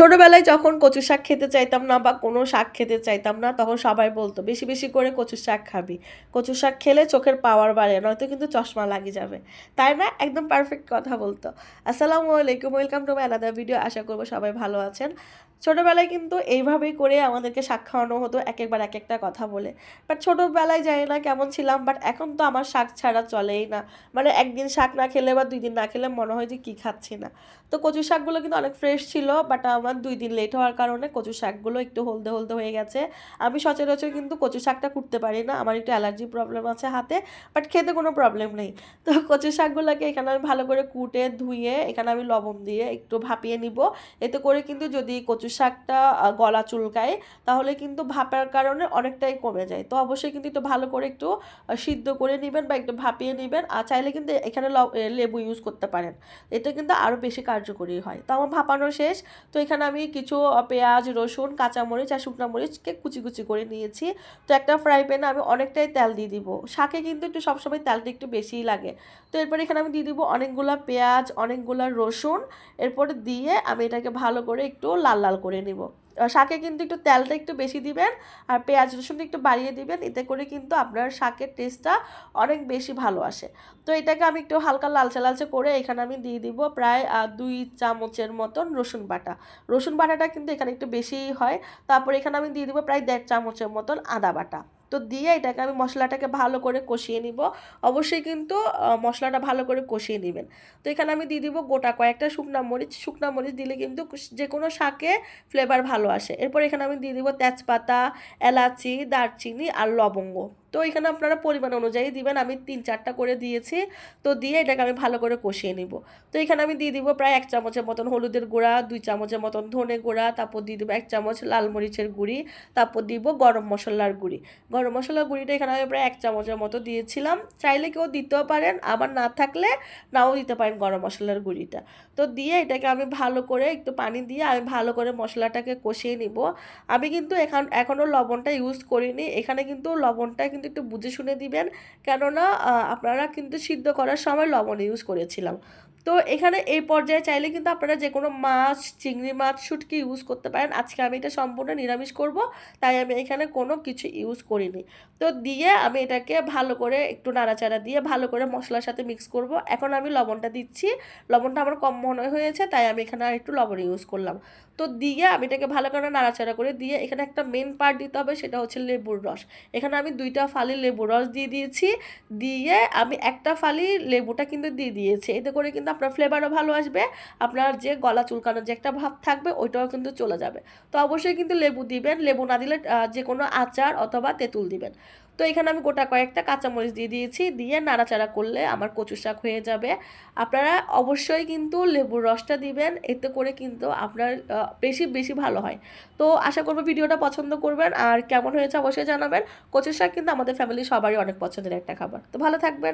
ছোটোবেলায় যখন কচু শাক খেতে চাইতাম না বা কোনো শাক খেতে চাইতাম না, তখন সবাই বলতো, বেশি বেশি করে কচু শাক খাবি। কচু শাক খেলে চোখের পাওয়ার বাড়ে, নয়তো কিন্তু চশমা লাগিয়ে যাবে। তাই না? একদম পারফেক্ট কথা বলতো। আসসালামু আলাইকুম ওয়েলকাম টু মাই আলাদা ভিডিও আশা করব সবাই ভালো আছেন। ছোটোবেলায় কিন্তু এইভাবেই করে আমাদেরকে শাক খাওয়ানো হতো এক একবার এক একটা কথা বলে। বাট ছোটোবেলায় জানি না কেমন ছিলাম, বাট এখন তো আমার শাক ছাড়া চলেই না। মানে একদিন শাক না খেলে বা দুই দিন না খেলে মনে হয় যে কী খাচ্ছি না। তো কচু শাকগুলো কিন্তু অনেক ফ্রেশ ছিল, বাট আমার দুই দিন লেট হওয়ার কারণে কচু শাকগুলো একটু হলদে হলদে হয়ে গেছে। আমি সচরাচর কিন্তু কচু শাকটা কুটতে পারি না। আমার একটু অ্যালার্জি প্রবলেম আছে হাতে বাট খেতে কোনো প্রবলেম নেই। তো কচু শাকগুলোকে এখানে আমি ভালো করে কুটে, ধুয়ে, এখানে আমি লবণ দিয়ে একটু ভাপিয়ে নিব। এতে করে কিন্তু যদি কচু শাকটা গলা চুলকায়, তাহলে কিন্তু ভাপার কারণে অনেকটাই কমে যায়। তো অবশ্যই কিন্তু একটু ভালো করে একটু সিদ্ধ করে নেবেন বা একটু ভাপিয়ে নেবেন। আর চাইলে কিন্তু এখানে লেবু ইউজ করতে পারেন। এতে কিন্তু আরও বেশি কার্যকরী হয়। তো আমার ভাপানো শেষ। তো এখানে আমি কিছু পেঁয়াজ, রসুন, কাঁচামরিচ আর শুকনো মরিচকে কুচি কুচি করে নিয়েছি। তো একটা ফ্রাই প্যানে আমি অনেকটাই তেল দিয়ে দিব। শাকে কিন্তু একটু সবসময় তেলটা একটু বেশিই লাগে। তো এরপর এখানে আমি দিয়ে দিব অনেকগুলো পেঁয়াজ, অনেকগুলো রসুন। এরপরে দিয়ে আমি এটাকে ভালো করে একটু লাল লাল করে নিব। শাকে কিন্তু একটু তেলটা একটু বেশি দিবেন আর পেঁয়াজ রসুন একটু বাড়িয়ে দিবেন, এতে করে কিন্তু আপনার শাকের টেস্টটা অনেক বেশি ভালো আসে। তো এটাকে আমি একটু হালকা লালচে লালচে করে এখানে আমি দিয়ে দিব প্রায় দুই চামচের মতন রসুন বাটা। রসুন বাটাটা কিন্তু এখানে একটু বেশিই হয়, তারপর এখানে আমি দিয়ে দিব প্রায় দেড় চামচের মতন আদা বাটা। তো দিয়ে এটাকে আমি মশলাটাকে ভালো করে কষিয়ে নিব। অবশ্যই কিন্তু মশলাটা ভালো করে কষিয়ে নেবেন। তো এখানে আমি দিয়ে দিব গোটা কয়েকটা শুকনা মরিচ। শুকনা মরিচ দিলে কিন্তু যে কোনো শাকে ফ্লেভার ভালো আসে। এরপর এখানে আমি দিয়ে দিব তেজপাতা, এলাচি, দারচিনি আর লবঙ্গ। তো এখানে আপনারা পরিমাণ অনুযায়ী দিবেন। আমি তিন চারটা করে দিয়েছি। তো দিয়ে এটাকে আমি ভালো করে কষিয়ে নিব। তো এখানে আমি দিয়ে দিব প্রায় এক চামচের মতন হলুদের গুঁড়া, দুই চামচের মতন ধনে গুঁড়া, তারপর দিয়ে দিব এক চামচ লাল মরিচের গুঁড়ি, তারপর দিব গরম মশলার গুঁড়ি। গরম মশলার গুঁড়িটা এখানে আমি প্রায় এক চামচের মতো দিয়েছিলাম। চাইলে কেউ দিতেও পারেন, আবার না থাকলে নাও দিতে পারেন গরম মশলার গুঁড়িটা। তো দিয়ে এটাকে আমি ভালো করে একটু পানি দিয়ে আমি ভালো করে মশলাটাকে কষিয়ে নিব। আমি কিন্তু এখন এখনও লবণটা ইউজ করিনি। এখানে কিন্তু লবণটা কিন্তু একটু বুঝে শুনে দিবেন। কেননা আপনারা কিন্তু সিদ্ধ করার সময় লবণ ইউজ করেছিলাম। তো এখানে এই পর্যায়ে চাইলে কিন্তু আপনারা যে কোনো মাছ, চিংড়ি মাছ, শুটকি ইউজ করতে পারেন। আজকে আমি এটা সম্পূর্ণ নিরামিষ করব, তাই আমি এখানে কোনো কিছু ইউজ করিনি। তো দিয়ে আমি এটাকে ভালো করে একটু নাড়াচাড়া দিয়ে ভালো করে মশলার সাথে মিক্স করব। এখন আমি লবণটা দিচ্ছি। লবণটা আমার কম মনে হয়েছে, তাই আমি এখানে আর একটু লবণ ইউজ করলাম। তো দিয়ে আমি এটাকে ভালো করে নাড়াচাড়া করে দিয়ে এখানে একটা মেন পার্ট দিতে হবে, সেটা হচ্ছে লেবুর রস। এখানে আমি দুইটা ফালি লেবুর রস দিয়ে দিয়েছি, দিয়ে আমি একটা ফালি লেবুটা কিন্তু দিয়ে দিয়েছি। এতে করে কিন্তু আপনার ফ্লেভারও ভালো আসবে, আপনার যে গলা চুলকানোর যে একটা ভাব থাকবে, ওইটাও কিন্তু চলে যাবে। তো অবশ্যই কিন্তু লেবু দিবেন, লেবু না দিলে যে কোনো আচার অথবা তেঁতুল দিবেন। তো এখানে আমি গোটা কয়েকটা কাঁচামরিচ দিয়ে দিয়েছি, দিয়ে নাড়াচাড়া করলে আমার কচু শাক হয়ে যাবে। আপনারা অবশ্যই কিন্তু লেবুর রসটা দিবেন, এতে করে কিন্তু আপনার বেশি বেশি ভালো হয়। তো আশা করব ভিডিওটা পছন্দ করবেন। আর কেমন হয়েছে অবশ্যই জানাবেন। কচুর শাক কিন্তু আমাদের ফ্যামিলি সবারই অনেক পছন্দের একটা খাবার। তো ভালো থাকবেন।